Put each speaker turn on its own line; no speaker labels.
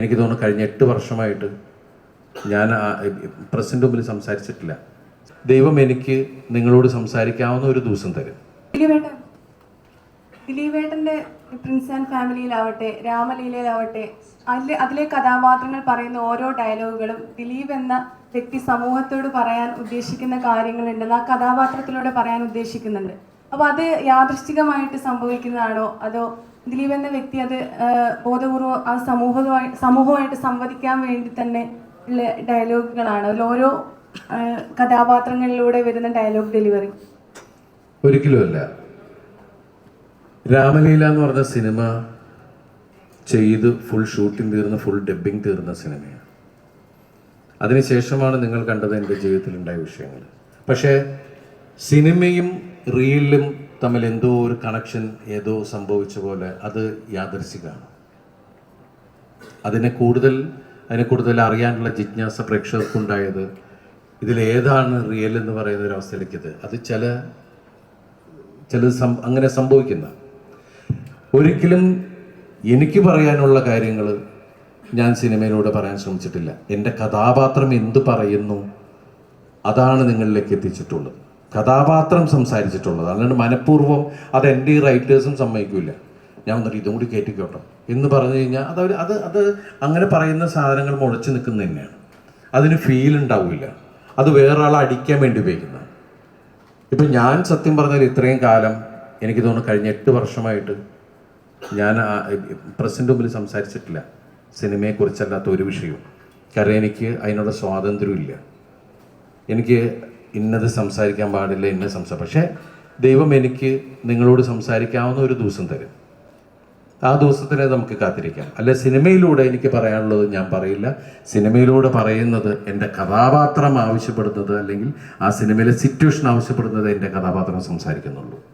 എനിക്ക് തോന്നുന്നു കഴിഞ്ഞ എട്ട് വർഷമായിട്ട് ഞാൻ പ്രസിഡന്റ് മുമ്പിൽ സംസാരിച്ചിട്ടില്ല. ദൈവം എനിക്ക് നിങ്ങളോട് സംസാരിക്കാവുന്ന ഒരു ദിവസം തരും.
ദിലീപേട്ടൻ ദിലീപേട്ടന്റെ പ്രിൻസ് ആൻഡ് ഫാമിലിയിലാവട്ടെ രാമലീലയിലാവട്ടെ അതിലെ അതിലെ കഥാപാത്രങ്ങൾ പറയുന്ന ഓരോ ഡയലോഗുകളും ദിലീപ് എന്ന വ്യക്തി സമൂഹത്തോട് പറയാൻ ഉദ്ദേശിക്കുന്ന കാര്യങ്ങളുണ്ടെന്ന് ആ കഥാപാത്രത്തിലൂടെ പറയാൻ ഉദ്ദേശിക്കുന്നുണ്ട്. അപ്പോൾ അത് യാദൃശ്ചികമായിട്ട് സംഭവിക്കുന്നതാണോ? അതോ ദിലീപ് എന്ന വ്യക്തി അത് ബോധപൂർവം ആ സമൂഹവുമായി സമൂഹമായിട്ട് സംവദിക്കാൻ വേണ്ടി തന്നെ ഉള്ള ഡയലോഗുകളാണ്. അതിൽ ഓരോ കഥാപാത്രങ്ങളിലൂടെ വരുന്ന ഡയലോഗ് ഡെലിവറി.
ഒരിക്കലുമല്ല രാമലീല എന്ന് പറഞ്ഞ സിനിമ ചെയ്ത് ഫുൾ ഷൂട്ടിംഗ് തീർന്ന ഫുൾ ഡബ്ബിംഗ് തീർന്ന സിനിമയാണ്. അതിനുശേഷമാണ് നിങ്ങൾ കണ്ടത് എന്റെ ജീവിതത്തിലുണ്ടായ വിഷയങ്ങൾ. പക്ഷേ സിനിമയും റീലിലും തമ്മിൽ എന്തോ ഒരു കണക്ഷൻ ഏതോ സംഭവിച്ച പോലെ അത് യാദർശികമാണ് അതിനെ കൂടുതൽ അതിനെ കൂടുതൽ അറിയാനുള്ള ജിജ്ഞാസ പ്രേക്ഷകർക്കുണ്ടായത് ഇതിലേതാണ് റിയൽ എന്ന് പറയുന്ന ഒരു അവസ്ഥയിലേക്ക് ഇത് അത് ചില ചിലത് സം അങ്ങനെ സംഭവിക്കുന്ന. ഒരിക്കലും എനിക്ക് പറയാനുള്ള കാര്യങ്ങൾ ഞാൻ സിനിമയിലൂടെ പറയാൻ ശ്രമിച്ചിട്ടില്ല. എന്റെ കഥാപാത്രം എന്തു പറയുന്നു അതാണ് നിങ്ങളിലേക്ക് എത്തിച്ചിട്ടുള്ളത്. കഥാപാത്രം സംസാരിച്ചിട്ടുള്ളത്. അല്ലാണ്ട് മനഃപൂർവം അത് എന്റെ ഈ റൈറ്റേഴ്സും സമ്മതിക്കില്ല ഞാൻ വന്നിട്ട് ഇതും കൂടി കയറ്റിക്കോട്ടെ എന്ന് പറഞ്ഞു കഴിഞ്ഞാൽ അത് അവർ അത് അത് അങ്ങനെ പറയുന്ന സാധനങ്ങൾ മുളച്ച് നിൽക്കുന്നത് തന്നെയാണ്. അതിന് ഫീൽ ഉണ്ടാവില്ല അത് വേറൊരാളെ അടിക്കാൻ വേണ്ടി ഉപയോഗിക്കുന്നത്. ഇപ്പം ഞാൻ സത്യം പറഞ്ഞാൽ ഇത്രയും കാലം എനിക്ക് തോന്നുന്നു കഴിഞ്ഞ എട്ട് വർഷമായിട്ട് ഞാൻ പ്രസിന്റെ മുമ്പിൽ സംസാരിച്ചിട്ടില്ല. സിനിമയെക്കുറിച്ചല്ലാത്ത ഒരു വിഷയവും. കാരണം എനിക്ക് അതിനുള്ള സ്വാതന്ത്ര്യമില്ല എനിക്ക് ഇന്നത് സംസാരിക്കാൻ പാടില്ല ഇന്ന സംസാരം പക്ഷേ ദൈവം എനിക്ക് നിങ്ങളോട് സംസാരിക്കാവുന്ന ഒരു ദിവസം തരും. ആ ദിവസത്തിനെ നമുക്ക് കാത്തിരിക്കാം. അല്ല സിനിമയിലൂടെ എനിക്ക് പറയാനുള്ളത് ഞാൻ പറയില്ല. സിനിമയിലൂടെ പറയുന്നത് എന്റെ കഥാപാത്രം ആവശ്യപ്പെടുന്നത് അല്ലെങ്കിൽ ആ സിനിമയിലെ സിറ്റുവേഷൻ ആവശ്യപ്പെടുന്നത് എന്റെ കഥാപാത്രം സംസാരിക്കുന്നുള്ളൂ.